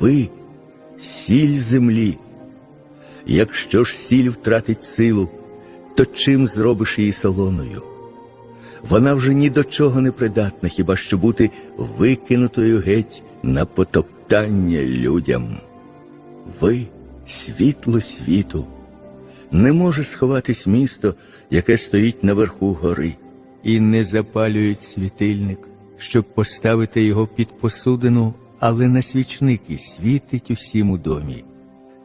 ви сіль землі. Якщо ж сіль втратить силу, то чим зробиш її солоною? Вона вже ні до чого не придатна, хіба що бути викинутою геть на потоптання людям. Ви світло світу. Не може сховатись місто, яке стоїть наверху гори, і не запалюють світильник, щоб поставити його під посудину, але на свічники світить усім у домі.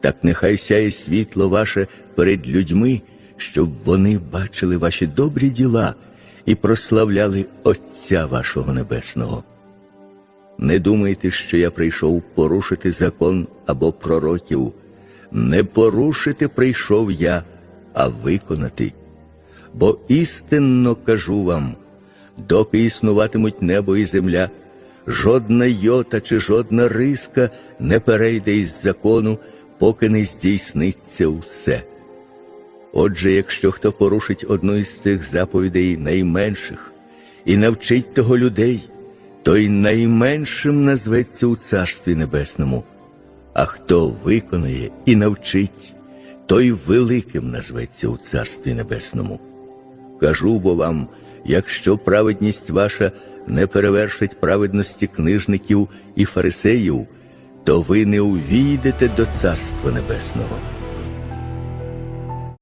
Так нехай сяє світло ваше перед людьми, щоб вони бачили ваші добрі діла і прославляли Отця вашого Небесного. Не думайте, що я прийшов порушити закон або пророків. Не порушити прийшов я, а виконати. Бо істинно кажу вам, доки існуватимуть небо і земля, жодна йота чи жодна риска не перейде із закону, поки не здійсниться усе. Отже, якщо хто порушить одну із цих заповідей найменших і навчить того людей, той найменшим назветься у Царстві Небесному, а хто виконує і навчить, той великим назветься у Царстві Небесному. Кажу бо вам, якщо праведність ваша не перевершить праведності книжників і фарисеїв, то ви не увійдете до Царства Небесного.